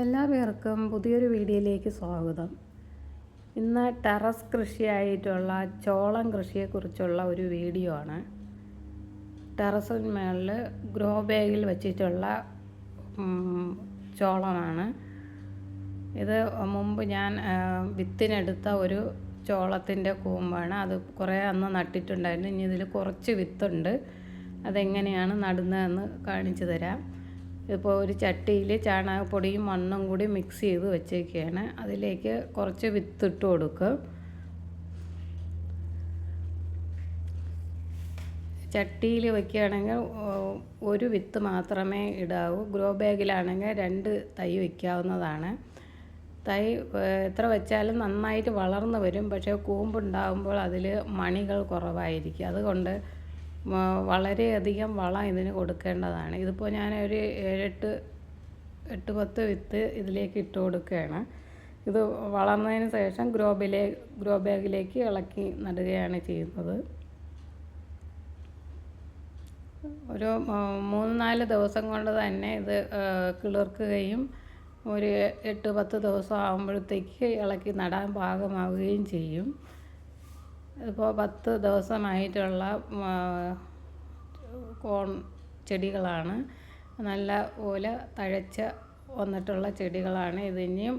എല്ലാ പേർക്കും പുതിയൊരു വീഡിയോയിലേക്ക് സ്വാഗതം. ഇന്ന് ടെറസ് കൃഷിയായിട്ടുള്ള ചോളം കൃഷിയെക്കുറിച്ചുള്ള ഒരു വീഡിയോ ആണ്. ടെറസിന് മേളിൽ ഗ്രോ ബാഗിൽ വെച്ചിട്ടുള്ള ചോളമാണ്. ഇത് മുമ്പ് ഞാൻ വിത്തിനെടുത്ത ഒരു ചോളത്തിന്റെ കൂമ്പാണ്. അത് കുറേ അന്ന് നട്ടിട്ടുണ്ടായിരുന്നു. ഇനി ഇതിൽ കുറച്ച് വിത്തുണ്ട്. അതെങ്ങനെയാണ് നടുന്നതെന്ന് കാണിച്ചു തരാം. ഇപ്പോൾ ഒരു ചട്ടിയിൽ ചാണകപ്പൊടിയും മണ്ണും കൂടി മിക്സ് ചെയ്ത് വെച്ചേക്കുകയാണ് അതിലേക്ക് കുറച്ച് വിത്തിട്ട് കൊടുക്കും ചട്ടിയിൽ വയ്ക്കുകയാണെങ്കിൽ ഒരു വിത്ത് മാത്രമേ ഇടാവൂ. ഗ്രോ ബാഗിലാണെങ്കിൽ രണ്ട് തൈ വയ്ക്കാവുന്നതാണ് തൈ എത്ര വെച്ചാലും നന്നായിട്ട് വളർന്നു വരും. പക്ഷേ കൂമ്പുണ്ടാകുമ്പോൾ അതിൽ മണികൾ കുറവായിരിക്കും. അതുകൊണ്ട് വളരെയധികം വളം ഇതിന് കൊടുക്കേണ്ടതാണ്. ഇതിപ്പോൾ ഞാൻ ഒരു ഏഴെട്ട് എട്ട് പത്ത് വിത്ത് ഇതിലേക്ക് ഇട്ട് കൊടുക്കുകയാണ്. ഇത് വളർന്നതിന് ശേഷം ഗ്രോ ബിലേ ഗ്രോ ബാഗിലേക്ക് ഇളക്കി നടുകയാണ് ചെയ്യുന്നത്. ഒരു മൂന്ന് നാല് ദിവസം കൊണ്ട് തന്നെ ഇത് കിളിർക്കുകയും ഒരു എട്ട് പത്ത് ദിവസം ആകുമ്പോഴത്തേക്ക് ഇളക്കി നടാൻ പാകമാവുകയും ചെയ്യും. ഇപ്പോൾ പത്ത് ദിവസമായിട്ടുള്ള കോൺ ചെടികളാണ്. നല്ല പോലെ തഴച്ച് വന്നിട്ടുള്ള ചെടികളാണ്. ഇതിനെയും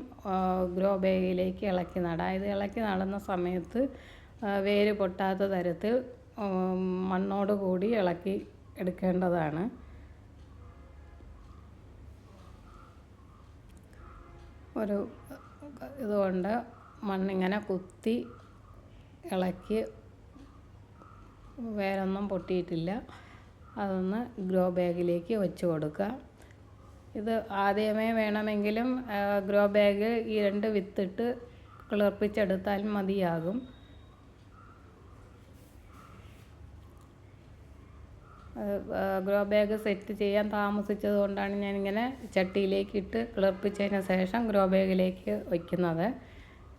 ഗ്രോ ബാഗിലേക്ക് ഇളക്കി നടാം. ഇത് ഇളക്കി നടുന്ന സമയത്ത് വേര് പൊട്ടാത്ത തരത്തിൽ മണ്ണോട് കൂടി ഇളക്കി എടുക്കേണ്ടതാണ്. ഒരു ഇതുകൊണ്ട് മണ്ണിങ്ങനെ കുത്തി ഇളക്കി വേരൊന്നും പൊട്ടിയിട്ടില്ല. അതൊന്ന് ഗ്രോ ബാഗിലേക്ക് വെച്ച് കൊടുക്കുക. ഇത് ആദ്യമേ വേണമെങ്കിലും ഗ്രോ ബാഗ് ഈ രണ്ട് വിത്തിട്ട് കിളിർപ്പിച്ചെടുത്താൽ മതിയാകും. ഗ്രോ ബാഗ് സെറ്റ് ചെയ്യാൻ താമസിച്ചത് കൊണ്ടാണ് ഞാനിങ്ങനെ ചട്ടിയിലേക്ക് ഇട്ട് കിളിർപ്പിച്ചതിന് ശേഷം ഗ്രോ ബാഗിലേക്ക് വയ്ക്കുന്നത്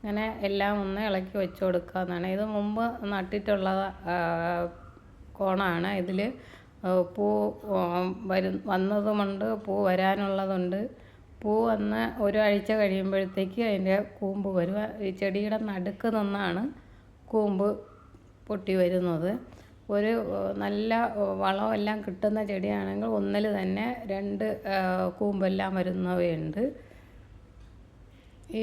അങ്ങനെ എല്ലാം ഒന്ന് ഇളക്കി വെച്ച് കൊടുക്കുക എന്നാണ് ഇത് മുമ്പ് നട്ടിട്ടുള്ള കോണാണ്. ഇതിൽ പൂ വരു വന്നതുമുണ്ട് പൂ വരാനുള്ളതുണ്ട്. പൂ വന്ന് ഒരാഴ്ച കഴിയുമ്പോഴത്തേക്ക് അതിന്റെ കൂമ്പ് വരും. ഈ ചെടിയുടെ നടുക്ക് നിന്നാണ് കൂമ്പ് പൊട്ടി വരുന്നത്. ഒരു നല്ല വളം വളമെല്ലാം കിട്ടുന്ന ചെടിയാണെങ്കിൽ ഒന്നിൽ തന്നെ രണ്ട് കൂമ്പെല്ലാം വരുന്നവയുണ്ട്. ഈ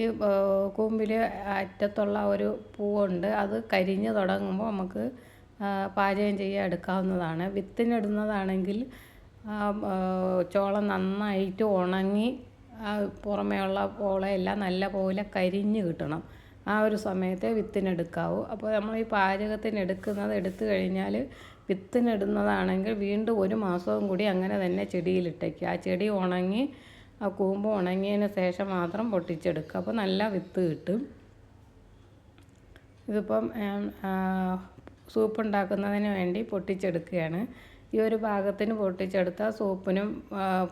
കൂമ്പിൽ അറ്റത്തുള്ള ഒരു പൂവുണ്ട്. അത് കരിഞ്ഞ് തുടങ്ങുമ്പോൾ നമുക്ക് പാചകം ചെയ്യാൻ എടുക്കാവുന്നതാണ്. വിത്തിനിടുന്നതാണെങ്കിൽ ചോളം നന്നായിട്ട് ഉണങ്ങി പുറമേയുള്ള പോളയെല്ലാം നല്ല പോലെ കരിഞ്ഞ് കിട്ടണം. ആ ഒരു സമയത്തെ വിത്തിനെടുക്കാവൂ. അപ്പോൾ നമ്മൾ ഈ പാചകത്തിന് എടുക്കുന്നത് എടുത്തു കഴിഞ്ഞാൽ വിത്തിനിടുന്നതാണെങ്കിൽ വീണ്ടും ഒരു മാസവും കൂടി അങ്ങനെ തന്നെ ചെടിയിലിട്ടേക്കുക. ആ ചെടി ഉണങ്ങി ആ കൂമ്പ് ഉണങ്ങിയതിന് ശേഷം മാത്രം പൊട്ടിച്ചെടുക്കുക. അപ്പോൾ നല്ല വിത്ത് കിട്ടും. ഇതിപ്പം സൂപ്പ് ഉണ്ടാക്കുന്നതിന് വേണ്ടി പൊട്ടിച്ചെടുക്കുകയാണ്. ഈ ഒരു പാകത്തിന് പൊട്ടിച്ചെടുത്താൽ സൂപ്പിനും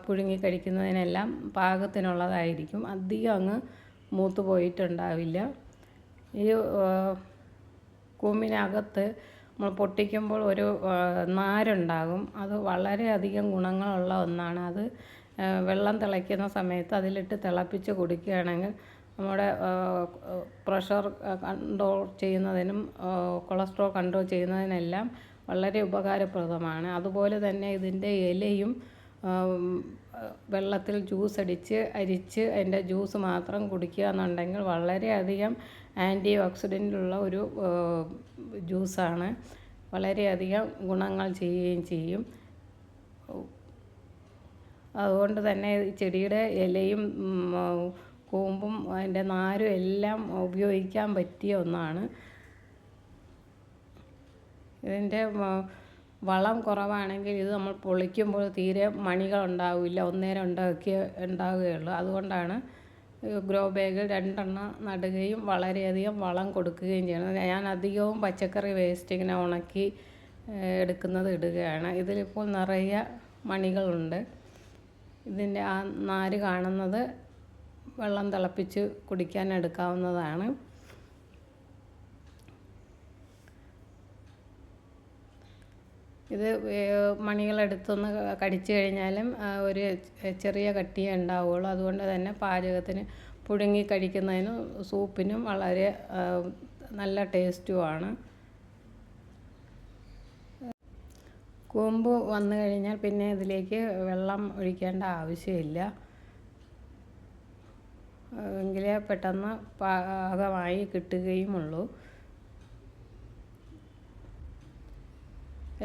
പുഴുങ്ങി കഴിക്കുന്നതിനെല്ലാം പാകത്തിനുള്ളതായിരിക്കും. അധികം അങ്ങ് മൂത്ത് പോയിട്ടുണ്ടാവില്ല. ഈ കൂമ്പിനകത്ത് നമ്മൾ പൊട്ടിക്കുമ്പോൾ ഒരു നാരുണ്ടാകും. അത് വളരെയധികം ഗുണങ്ങളുള്ള ഒന്നാണ്. അത് വെള്ളം തിളയ്ക്കുന്ന സമയത്ത് അതിലിട്ട് തിളപ്പിച്ച് കുടിക്കുകയാണെങ്കിൽ നമ്മുടെ പ്രഷർ കൺട്രോൾ ചെയ്യുന്നതിനും കൊളസ്ട്രോൾ കൺട്രോൾ ചെയ്യുന്നതിനെല്ലാം വളരെ ഉപകാരപ്രദമാണ്. അതുപോലെ തന്നെ ഇതിന്റെ ഇലയും വെള്ളത്തിൽ ജ്യൂസ് അടിച്ച് അരിച്ച് അതിന്റെ ജ്യൂസ് മാത്രം കുടിക്കുക എന്നുണ്ടെങ്കിൽ വളരെയധികം ആന്റി ഓക്സിഡന്റുള്ള ഒരു ജ്യൂസാണ്. വളരെയധികം ഗുണങ്ങൾ ചെയ്യുകയും ചെയ്യും. അതുകൊണ്ട് തന്നെ ചെടിയുടെ ഇലയും കൂമ്പും അതിന്റെ നാരും എല്ലാം ഉപയോഗിക്കാൻ പറ്റിയ ഒന്നാണ്. ഇതിന്റെ വളം കുറവാണെങ്കിൽ ഇത് നമ്മൾ പൊളിക്കുമ്പോൾ തീരെ മണികൾ ഉണ്ടാവില്ല ഒന്നേരം ഉണ്ടാക്കിയ ഉണ്ടാവുകയുള്ളൂ. അതുകൊണ്ടാണ് ഗ്രോ ബാഗിൽ രണ്ടെണ്ണം നടുകയും വളരെയധികം വളം കൊടുക്കുകയും ചെയ്യുന്നത്. ഞാൻ അധികവും പച്ചക്കറി വേസ്റ്റ് ഇങ്ങനെ ഉണക്കി എടുക്കുന്നത് ഇടുകയാണ്. ഇതിലിപ്പോൾ നിറയെ മണികളുണ്ട്. ഇതിന്റെ ആ നാര് കാണുന്നത് വെള്ളം തിളപ്പിച്ച് കുടിക്കാൻ എടുക്കാവുന്നതാണ്. ഇത് മണികളെടുത്തൊന്ന് കടിച്ചു കഴിഞ്ഞാലും ഒരു ചെറിയ കട്ടിയേ ഉണ്ടാവുകയുള്ളൂ അതുകൊണ്ട് തന്നെ പാചകത്തിന് പുഴുങ്ങി കഴിക്കുന്നതിനും സൂപ്പിനും വളരെ നല്ല ടേസ്റ്റുമാണ്. കൂമ്പ് വന്നു കഴിഞ്ഞാൽ പിന്നെ ഇതിലേക്ക് വെള്ളം ഒഴിക്കേണ്ട ആവശ്യമില്ല. എങ്കിലേ പെട്ടെന്ന് പാകമായി കിട്ടുകയുമുള്ളൂ.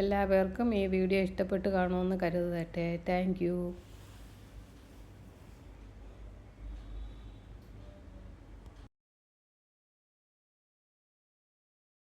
എല്ലാ പേർക്കും ഈ വീഡിയോ ഇഷ്ടപ്പെട്ട് കാണുമെന്ന് കരുതട്ടെ. താങ്ക്